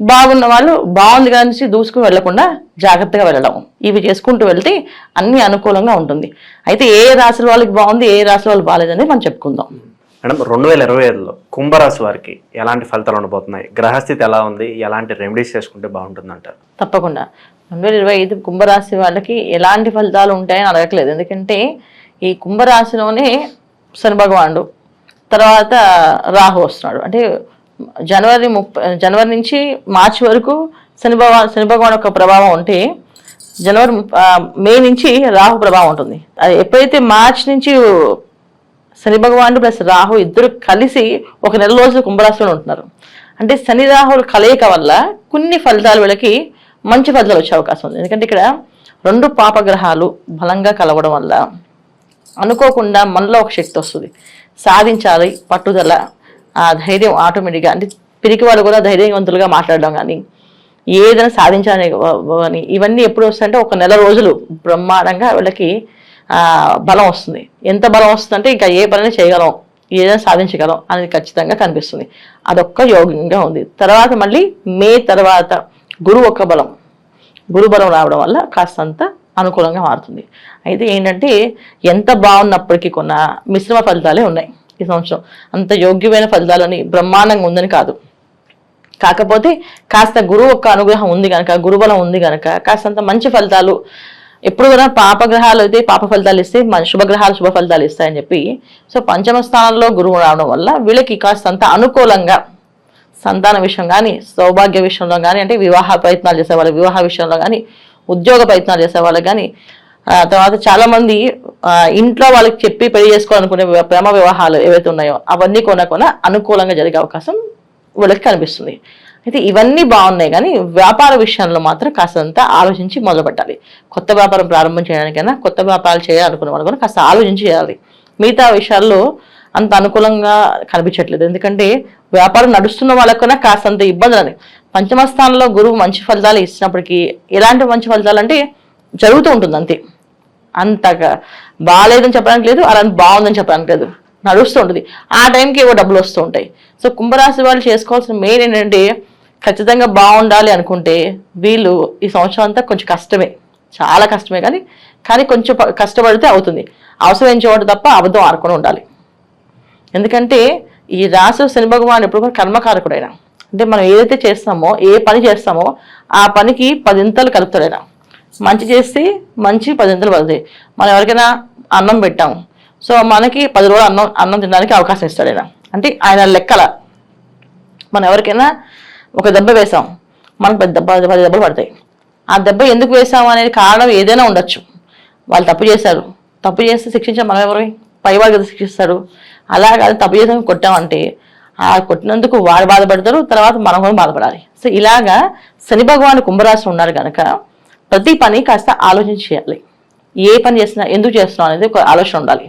బాగున్న వాళ్ళు బాగుంది కానీ దూసుకుని వెళ్ళకుండా జాగ్రత్తగా వెళ్ళడం. ఇవి చేసుకుంటూ వెళ్తే అన్ని అనుకూలంగా ఉంటుంది. అయితే ఏ రాశి వాళ్ళకి బాగుంది ఏ రాశి వాళ్ళు బాగాలేదని మనం చెప్పుకుందాం. మేడం రెండు వేల ఇరవై ఐదులో కుంభరాశి వారికి ఎలాంటి ఫలితాలు ఉండబోతున్నాయి? గ్రహస్థితి ఎలా ఉంది? ఎలాంటి రెమెడీస్ చేసుకుంటే బాగుంటుంది అంటారు తప్పకుండా. రెండు వేల ఇరవై ఐదు కుంభరాశి వాళ్ళకి ఎలాంటి ఫలితాలు ఉంటాయని అడగట్లేదు. ఎందుకంటే ఈ కుంభరాశిలోనే శని భగవానుడు తర్వాత రాహు వస్తున్నాడు. అంటే జనవరి ముప్పై జనవరి నుంచి మార్చి వరకు శని భగవాన్ శని భగవాన్ యొక్క ప్రభావం ఉంటే జనవరి మే నుంచి రాహు ప్రభావం ఉంటుంది. అది ఎప్పుడైతే మార్చి నుంచి శని భగవానుడు ప్లస్ రాహు ఇద్దరు కలిసి ఒక నెల రోజులు కుంభరాశిలో ఉంటున్నారు. అంటే శని రాహుల కలయిక వల్ల కొన్ని ఫలితాలు వీళ్ళకి మంచి ఫలితాలు వచ్చే అవకాశం ఉంది. ఎందుకంటే ఇక్కడ రెండు పాపగ్రహాలు బలంగా కలవడం వల్ల అనుకోకుండా మనలో ఒక శక్తి వస్తుంది. సాధించాలి పట్టుదల ఆ ధైర్యం ఆటోమేటిక్గా అంటే పిరికి వాళ్ళు కూడా ధైర్యవంతులుగా మాట్లాడడం కానీ ఏదైనా సాధించాలని అని ఇవన్నీ ఎప్పుడు వస్తాయంటే ఒక నెల రోజులు బ్రహ్మాండంగా వీళ్ళకి బలం వస్తుంది. ఎంత బలం వస్తుందంటే ఇంకా ఏ పనిని చేయగలం ఏదైనా సాధించగలం అనేది ఖచ్చితంగా కనిపిస్తుంది. అదొక్క యోగంగా ఉంది. తర్వాత మళ్ళీ మే తర్వాత గురువు ఒక్క బలం. గురుబలం రావడం వల్ల కాస్తంత అనుకూలంగా మారుతుంది. అయితే ఏంటంటే ఎంత బాగున్నప్పటికీ కొన్న మిశ్రమ ఫలితాలే ఉన్నాయి. ఈ సంవత్సరం. అంత యోగ్యమైన ఫలితాలని బ్రహ్మాండంగా ఉందని కాదు. కాకపోతే కాస్త గురువు యొక్క అనుగ్రహం ఉంది కనుక గురుబలం ఉంది కనుక కాస్తంత మంచి ఫలితాలు ఎప్పుడు కూడా పాపగ్రహాలు అయితే పాప ఫలితాలు ఇస్తే మన శుభగ్రహాలు శుభ ఫలితాలు ఇస్తాయని చెప్పి. సో పంచమ స్థానంలో గురువు రావడం వల్ల వీళ్ళకి కాస్తంత అనుకూలంగా సంతాన విషయం కానీ సౌభాగ్య విషయంలో కానీ అంటే వివాహ ప్రయత్నాలు చేసే వాళ్ళకి వివాహ విషయంలో కానీ ఉద్యోగ ప్రయత్నాలు చేసే వాళ్ళకి కానీ తర్వాత చాలా మంది ఇంట్లో వాళ్ళకి చెప్పి పెళ్ళి చేసుకోవాలనుకునే ప్రేమ వివాహాలు ఏవైతే ఉన్నాయో అవన్నీ కొన అనుకూలంగా జరిగే అవకాశం వీళ్ళకి కనిపిస్తుంది. అయితే ఇవన్నీ బాగున్నాయి కానీ వ్యాపార విషయంలో మాత్రం కాస్తంత ఆలోచించి మొదలు పెట్టాలి కొత్త వ్యాపారం ప్రారంభం చేయడానికైనా కొత్త వ్యాపారాలు చేయాలనుకున్న వాళ్ళు కూడా కాస్త ఆలోచించి చేయాలి. మిగతా విషయాల్లో అంత అనుకూలంగా కనిపించట్లేదు. ఎందుకంటే వ్యాపారం నడుస్తున్న వాళ్ళకన్నా కాస్తంత ఇబ్బందులని పంచమ స్థానంలో గురువు మంచి ఫలితాలు ఇచ్చినప్పటికీ ఎలాంటి మంచి ఫలితాలు అంటే జరుగుతూ ఉంటుంది అంతే. అంతగా బాగాలేదని చెప్పడానికి లేదు అలా బాగుందని చెప్పడానికి లేదు. నడుస్తూ ఉంటుంది. ఆ టైంకి ఏవో డబ్బులు వస్తూ ఉంటాయి. సో కుంభరాశి వాళ్ళు చేసుకోవాల్సిన మెయిన్ ఏంటంటే ఖచ్చితంగా బాగుండాలి అనుకుంటే వీళ్ళు ఈ సంవత్సరం అంతా కొంచెం కష్టమే. చాలా కష్టమే కానీ కానీ కొంచెం కష్టపడితే అవుతుంది. అవసరం చోట తప్ప అబద్ధం ఆడుకొని ఉండాలి. ఎందుకంటే ఈ రాసు శని భగవాన్ ఎప్పుడు కూడా కర్మకారకుడైనా. అంటే మనం ఏదైతే చేస్తామో ఏ పని చేస్తామో ఆ పనికి పదింతలు కలుపుతాడైనా. మంచి చేస్తే మంచి పది పదింతలు పడుతాయి మనం ఎవరికైనా అన్నం పెట్టాం. సో మనకి పది రోజులు అన్నం అన్నం తినడానికి అవకాశం ఇస్తాడు ఆయన. అంటే ఆయన లెక్కల. మనం ఎవరికైనా ఒక దెబ్బ వేసాం. మనకు పది దెబ్బ పది దెబ్బలు పడతాయి. ఆ దెబ్బ ఎందుకు వేసాం అనేది కారణం ఏదైనా ఉండొచ్చు. వాళ్ళు తప్పు చేశారు. తప్పు చేస్తే శిక్షించాం మనం ఎవరు? పైవాడు కదా శిక్షిస్తారు అలా కాదు తప్పు చేసాం కొట్టామంటే ఆ కొట్టినందుకు వాడు బాధపడతారు తర్వాత మనం కూడా బాధపడాలి. సో ఇలాగా శని భగవాన్ కుంభరాశి ఉన్నారు కనుక ప్రతి పని కాస్త ఆలోచించి చేయాలి ఏ పని చేసినా ఎందుకు చేస్తున్నాం అనేది ఒక ఆలోచన ఉండాలి.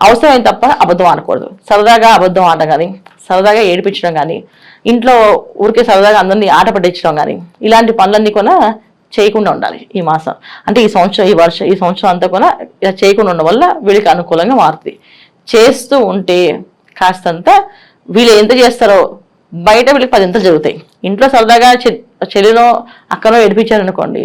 అవసరమైన తప్ప అబద్ధం ఆడకూడదు. సరదాగా అబద్ధం ఆడడం కానీ సరదాగా ఏడిపించడం కానీ ఇంట్లో ఊరికే సరదాగా అందరినీ ఆట పట్టించడం కానీ ఇలాంటి పనులన్నీ కూడా చేయకుండా ఉండాలి ఈ మాసం. అంటే ఈ సంవత్సరం ఈ వర్షం ఈ సంవత్సరం అంతా కూడా ఇలా చేయకుండా ఉండడం వల్ల వీళ్ళకి అనుకూలంగా మారుతుంది. చేస్తూ ఉంటే కాస్తంత వీళ్ళు ఎంత చేస్తారో బయట వీళ్ళకి పదింతలు జరుగుతాయి. ఇంట్లో సరదాగా చె- చెల్లినో అక్కనో ఏడిపించారనుకోండి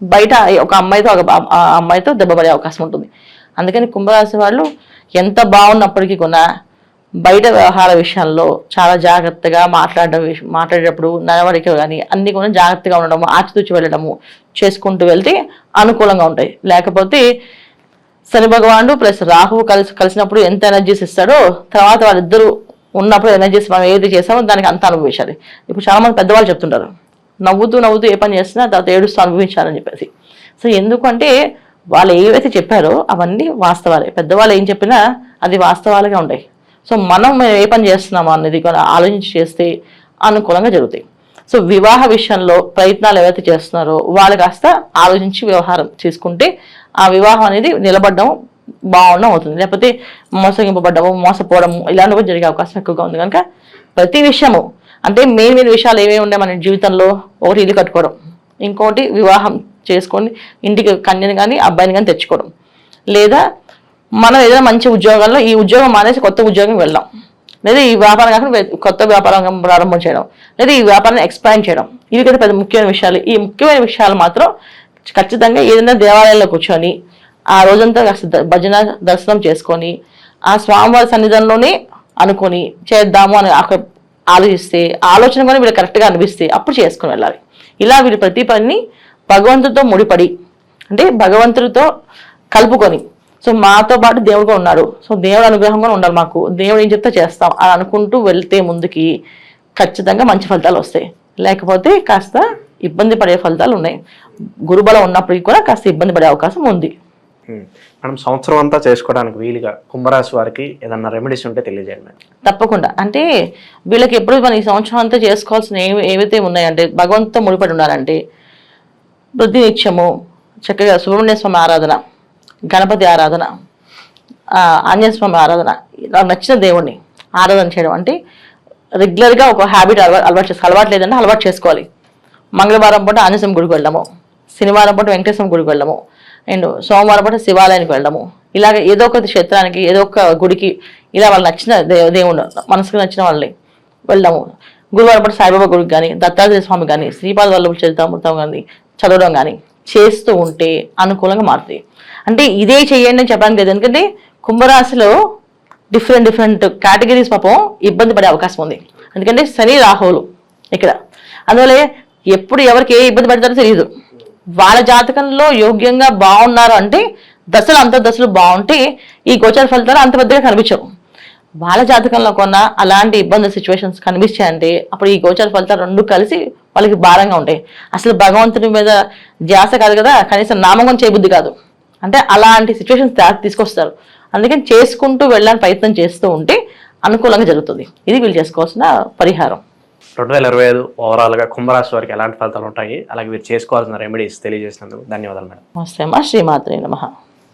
బయట ఒక అమ్మాయితో ఒక ఆ అమ్మాయితో దెబ్బపడే అవకాశం ఉంటుంది. అందుకని కుంభరాశి వాళ్ళు ఎంత బాగున్నప్పటికీ కూడా బయట వ్యవహార విషయంలో చాలా జాగ్రత్తగా మాట్లాడడం మాట్లాడేటప్పుడు నడవడిక కానీ అన్ని కూడా జాగ్రత్తగా ఉండడము ఆచితూచి వెళ్ళడము చేసుకుంటూ వెళ్తే అనుకూలంగా ఉంటాయి. లేకపోతే శని భగవానుడు ప్లస్ రాహువు కలిసి కలిసినప్పుడు ఎంత ఎనర్జీస్ ఇస్తాడో తర్వాత వాళ్ళిద్దరూ ఉన్నప్పుడు ఎనర్జీస్ మనం ఏది చేసామో దానికి అంత అనుభవించాలి. ఇప్పుడు చాలామంది పెద్దవాళ్ళు చెప్తుంటారు నవ్వుతూ నవ్వుతూ ఏ పని చేసినా తర్వాత ఏడుస్తూ అనుభవించాలని చెప్పేసి. సో ఎందుకంటే వాళ్ళు ఏవైతే చెప్పారో అవన్నీ వాస్తవాలే. పెద్దవాళ్ళు ఏం చెప్పినా అది వాస్తవాలుగా ఉంటాయి. సో మనం ఏ పని చేస్తున్నామో అనేది కూడా ఆలోచించి చేస్తే అనుకూలంగా జరుగుతాయి. సో వివాహ విషయంలో ప్రయత్నాలు ఏవైతే చేస్తున్నారో వాళ్ళు కాస్త ఆలోచించి వ్యవహారం చేసుకుంటే ఆ వివాహం అనేది నిలబడడం బాగుండడం అవుతుంది. లేకపోతే మోసగింపబడ్డము మోసపోవడము ఇలాంటివి జరిగే అవకాశం ఎక్కువగా ఉంది. కనుక ప్రతి విషయము అంటే మెయిన్ మెయిన్ విషయాలు ఏమేమి ఉన్నాయి మన జీవితంలో? ఒకటి ఇల్లు కట్టుకోవడం. ఇంకోటి వివాహం చేసుకొని ఇంటికి కన్యను కానీ అబ్బాయిని కానీ తెచ్చుకోవడం. లేదా మనం ఏదైనా మంచి ఉద్యోగాల్లో ఈ ఉద్యోగం మానేసి కొత్త ఉద్యోగం వెళ్దాం. లేదా ఈ వ్యాపారం కాకుండా కొత్త వ్యాపారం ప్రారంభం చేయడం. లేదా ఈ వ్యాపారాన్ని ఎక్స్పాండ్ చేయడం. ఇవి కదా పెద్ద ముఖ్యమైన విషయాలు. ఈ ముఖ్యమైన విషయాలు మాత్రం ఖచ్చితంగా ఏదైనా దేవాలయంలో కూర్చొని ఆ రోజంతా కాస్త ద- భజన దర్శనం చేసుకొని ఆ స్వామివారి సన్నిధానంలోనే అనుకొని చేద్దాము అని ఆలోచిస్తే ఆలోచన కూడా వీళ్ళు కరెక్ట్గా అనిపిస్తే అప్పుడు చేసుకుని వెళ్ళాలి. ఇలా వీళ్ళు ప్రతి పనిని భగవంతుడితో ముడిపడి అంటే భగవంతుడితో కలుపుకొని సో మాతో పాటు దేవుడు కూడా ఉన్నాడు. సో దేవుడు అనుగ్రహం కూడా ఉండాలి మాకు. దేవుడు ఏం చెప్తే చేస్తాం అని అనుకుంటూ వెళ్తే ముందుకి ఖచ్చితంగా మంచి ఫలితాలు వస్తాయి. లేకపోతే కాస్త ఇబ్బంది పడే ఫలితాలు ఉన్నాయి. గురుబలం ఉన్నప్పటికీ కూడా కాస్త ఇబ్బంది పడే అవకాశం ఉంది. మనం సంవత్సరం అంతా చేసుకోవడానికి వీలుగా కుంభరాశి వారికి ఏదన్నా రెమెడీస్ ఉంటే తెలియజేయండి. మేడం తప్పకుండా. అంటే వీళ్ళకి ఎప్పుడు మనం ఈ సంవత్సరం అంతా చేసుకోవాల్సిన ఏవి ఏవైతే ఉన్నాయంటే భగవంతుతో ముడిపడి ఉన్నారంటే ప్రతినిత్యము చక్కగా సుబ్రహ్మణ్య స్వామి ఆరాధన గణపతి ఆరాధన ఆంజనేయస్వామి ఆంజనేయ స్వామి ఆరాధన ఇలా నచ్చిన దేవుణ్ణి ఆరాధన చేయడం. అంటే రెగ్యులర్గా ఒక హ్యాబిట్ అలవాటు అలవాటు చేసుకో అలవాటు లేదంటే అలవాటు చేసుకోవాలి. మంగళవారం పూట ఆంజనేయ గుడికి వెళ్ళడము శనివారం పూట వెంకటేశ్వర గుడికి వెళ్ళడము అండ్ సోమవారం పూట శివాలయానికి వెళ్ళడము. ఇలాగ ఏదో ఒక క్షేత్రానికి ఏదో ఒక గుడికి ఇలా వాళ్ళు నచ్చిన దేవుడు మనసుకు నచ్చిన వాళ్ళని వెళ్ళడము. గురువారం పూట సాయిబాబా గుడికి కానీ దత్తాత్రేయ స్వామి కానీ శ్రీపాద వల్లభ చరితామృతం కానీ చదవడం కానీ చేస్తూ ఉంటే అనుకూలంగా మారుతాయి. అంటే ఇదే చేయండి అని చెప్పడానికి లేదు. ఎందుకంటే కుంభరాశిలో డిఫరెంట్ డిఫరెంట్ కేటగిరీస్ పాపం ఇబ్బంది పడే అవకాశం ఉంది. ఎందుకంటే శని రాహువులు ఇక్కడ. అందువల్ల ఎప్పుడు ఎవరికి ఏ ఇబ్బంది పడతారో తెలియదు. వాళ్ళ జాతకంలో యోగ్యంగా బాగున్నారు అంటే దశలు అంత దశలు బాగుంటే ఈ గోచర ఫలితాలు అంత పెద్దగా కనిపించవు. వాళ్ళ జాతకంలో కొన్న అలాంటి ఇబ్బంది సిచ్యువేషన్స్ కనిపించాయంటే అప్పుడు ఈ గోచర ఫలితాలు రెండు కలిసి వాళ్ళకి భారంగా ఉంటాయి. అసలు భగవంతుని మీద ధ్యాస కాదు కదా కనీసం నామకం చేయబుద్ధి కాదు. అంటే అలాంటి సిచ్యువేషన్స్ తీసుకొస్తారు. అందుకని చేసుకుంటూ వెళ్ళడానికి ప్రయత్నం చేస్తూ ఉంటే అనుకూలంగా జరుగుతుంది. ఇది వీళ్ళు చేసుకోవాల్సిన పరిహారం. రెండు వేల ఇరవై ఐదు ఓవరాల్గా కుంభరాశి వారికి ఎలాంటి ఫలితాలు ఉంటాయి? అలాగే మీరు చేసుకోవాల్సిన రెమెడీస్ తెలియజేసినందుకు ధన్యవాదాలు మేడం. నమస్తే అమ్మా. శ్రీమాత్రే